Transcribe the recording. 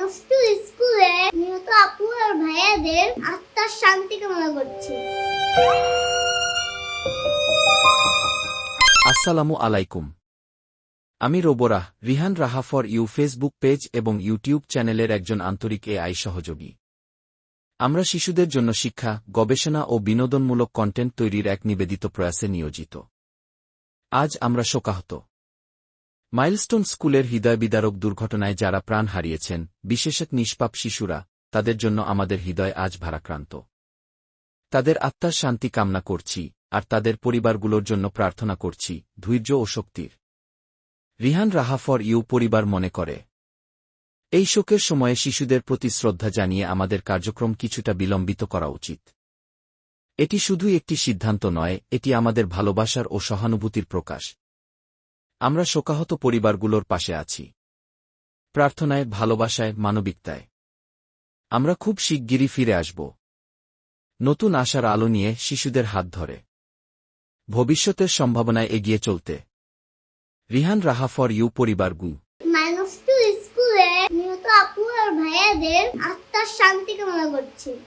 স্কুলে আপু আর ভাইয়াদের আত্মার শান্তি কামনা করছি। আসসালামু আলাইকুম। আমি রোবরাহ Rihan Raha for you Facebook page এবং ইউটিউব চ্যানেলের একজন আন্তরিক এআই সহযোগী। আমরা শিশুদের জন্য শিক্ষা, গবেষণা ও বিনোদনমূলক কন্টেন্ট তৈরির এক নিবেদিত প্রয়াসে নিয়োজিত। আজ আমরা শোকাহত। মাইলস্টোন স্কুলের হৃদয়বিদারক দুর্ঘটনায় যারা প্রাণ হারিয়েছেন, বিশেষত নিষ্পাপ শিশুরা, তাদের জন্য আমাদের হৃদয় আজ ভারাক্রান্ত। তাদের আত্মার শান্তি কামনা করছি, আর তাদের পরিবারগুলোর জন্য প্রার্থনা করছি, ধৈর্য ও শক্তির। রিহান রাহাফর ইউ পরিবার মনে করে, এই শোকের সময়ে শিশুদের প্রতি শ্রদ্ধা জানিয়ে আমাদের কার্যক্রম কিছুটা বিলম্বিত করা উচিত। এটি শুধু একটি সিদ্ধান্ত নয়, এটি আমাদের ভালোবাসার ও সহানুভূতির প্রকাশ। আমরা শোকাহত পরিবারগুলোর পাশে আছি। প্রার্থনায়, ভালোবাসায়, মানবিকতায়। আমরা খুব শিগগিরই ফিরে আসব। নতুন আশার আলো নিয়ে শিশুদের হাত ধরে। ভবিষ্যতের সম্ভাবনায় এগিয়ে চলতে। রিহান রাহা ফর ইউ পরিবার গু। মাইনাস টু স্কুলে, নিহত আপু আর ভাইয়াদের আত্মার শান্তি কামনা করছি।